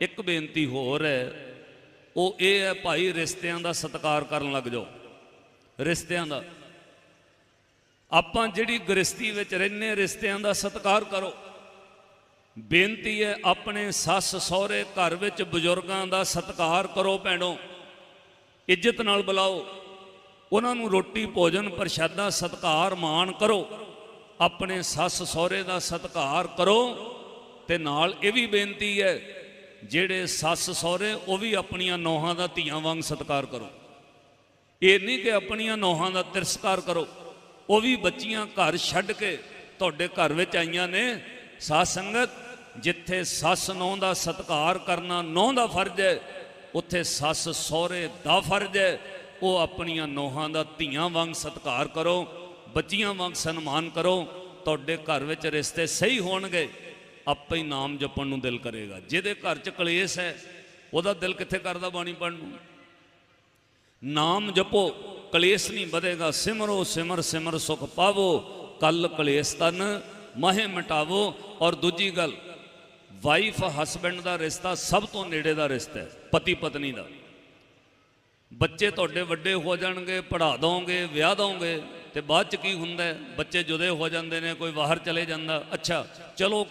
ਇੱਕ ਬੇਨਤੀ ਹੋਰ ਹੈ, ਉਹ ਇਹ ਹੈ ਭਾਈ ਰਿਸ਼ਤਿਆਂ ਦਾ ਸਤਿਕਾਰ ਕਰਨ ਲੱਗ ਜਾਓ, ਰਿਸ਼ਤਿਆਂ ਦਾ। ਆਪਾਂ ਜਿਹੜੀ ਗ੍ਰਸਤੀ ਵਿੱਚ ਰਹਿੰਦੇ ਰਿਸ਼ਤਿਆਂ ਦਾ ਸਤਿਕਾਰ ਕਰੋ। ਬੇਨਤੀ ਹੈ ਆਪਣੇ ਸੱਸ ਸਹੁਰੇ ਘਰ ਵਿੱਚ ਬਜ਼ੁਰਗਾਂ ਦਾ ਸਤਿਕਾਰ ਕਰੋ ਭੈਣੋ, ਇੱਜ਼ਤ ਨਾਲ ਬੁਲਾਓ। ਉਹਨਾਂ ਨੂੰ ਰੋਟੀ, ਭੋਜਨ, ਪ੍ਰਸ਼ਾਦਾ, ਸਤਿਕਾਰ, ਮਾਣ ਕਰੋ। ਆਪਣੇ ਸੱਸ ਸਹੁਰੇ ਦਾ ਸਤਿਕਾਰ ਕਰੋ ਤੇ ਨਾਲ ਇਹ ਵੀ ਬੇਨਤੀ ਹੈ ਜਿਹੜੇ ਸੱਸ ਸਹੁਰੇ, ਉਹ ਵੀ ਆਪਣੀਆਂ ਨੌਹਾਂ ਦਾ ਧੀਆਂ ਵਾਂਗ ਸਤਿਕਾਰ ਕਰੋ। ਇਹ ਨਹੀਂ ਕਿ ਆਪਣੀਆਂ ਨੌਹਾਂ ਦਾ ਤਿਰਸਕਾਰ ਕਰੋ। ਉਹ ਵੀ ਬੱਚੀਆਂ ਘਰ ਛੱਡ ਕੇ ਤੁਹਾਡੇ ਘਰ ਵਿੱਚ ਆਈਆਂ ਨੇ। ਸਾਧ ਸੰਗਤ, ਜਿੱਥੇ ਸੱਸ ਨੌਂ ਦਾ ਸਤਿਕਾਰ ਕਰਨਾ ਨੌਂ ਦਾ ਫਰਜ਼ ਹੈ, ਉੱਥੇ ਸੱਸ ਸਹੁਰੇ ਦਾ ਫਰਜ਼ ਹੈ। ਉਹ ਆਪਣੀਆਂ ਨੌਹਾਂ ਦਾ ਧੀਆਂ ਵਾਂਗ ਸਤਿਕਾਰ ਕਰੋ, ਬੱਚੀਆਂ ਵਾਂਗ ਸਨਮਾਨ ਕਰੋ। ਤੁਹਾਡੇ ਘਰ ਵਿੱਚ ਰਿਸ਼ਤੇ ਸਹੀ ਹੋਣਗੇ। ਆਪੇ ਹੀ ਨਾਮ ਜਪਣ ਨੂੰ ਦਿਲ ਕਰੇਗਾ। ਜਿਹਦੇ ਘਰ 'ਚ ਕਲੇਸ਼ ਹੈ, ਉਹਦਾ ਦਿਲ ਕਿੱਥੇ ਕਰਦਾ ਬਾਣੀ ਪੜਨ ਨੂੰ? ਨਾਮ ਜਪੋ, ਕਲੇਸ਼ ਨਹੀਂ ਵਧੇਗਾ। ਸਿਮਰੋ, ਸਿਮਰ ਸਿਮਰ ਸੁਖ ਪਾਵੋ। ਕੱਲ ਕਲੇਸ਼ ਤਨ, ਮਹੇ ਮਿਟਾਵੋ। ਔਰ ਦੂਜੀ ਗੱਲ ਵਾਈਫ ਹਸਬੈਂਡ ਦਾ ਰਿਸ਼ਤਾ ਸਭ ਤੋਂ ਨੇੜੇ ਦਾ ਰਿਸ਼ਤਾ ਹੈ, ਪਤੀ ਪਤਨੀ ਦਾ। ਬੱਚੇ ਤੁਹਾਡੇ ਵੱਡੇ ਹੋ ਜਾਣਗੇ, ਪੜ੍ਹਾ ਦੋਗੇ ਵਿਆਹ ਦੋਗੇ ਤੇ ਬਾਅਦ ਚ ਕੀ ਹੁੰਦਾ ਬੱਚੇ ਜੁਦੇ ਹੋ ਜਾਂਦੇ ਨੇ, ਕੋਈ ਬਾਹਰ ਚਲੇ ਜਾਂਦਾ। ਅੱਛਾ, ਚਲੋ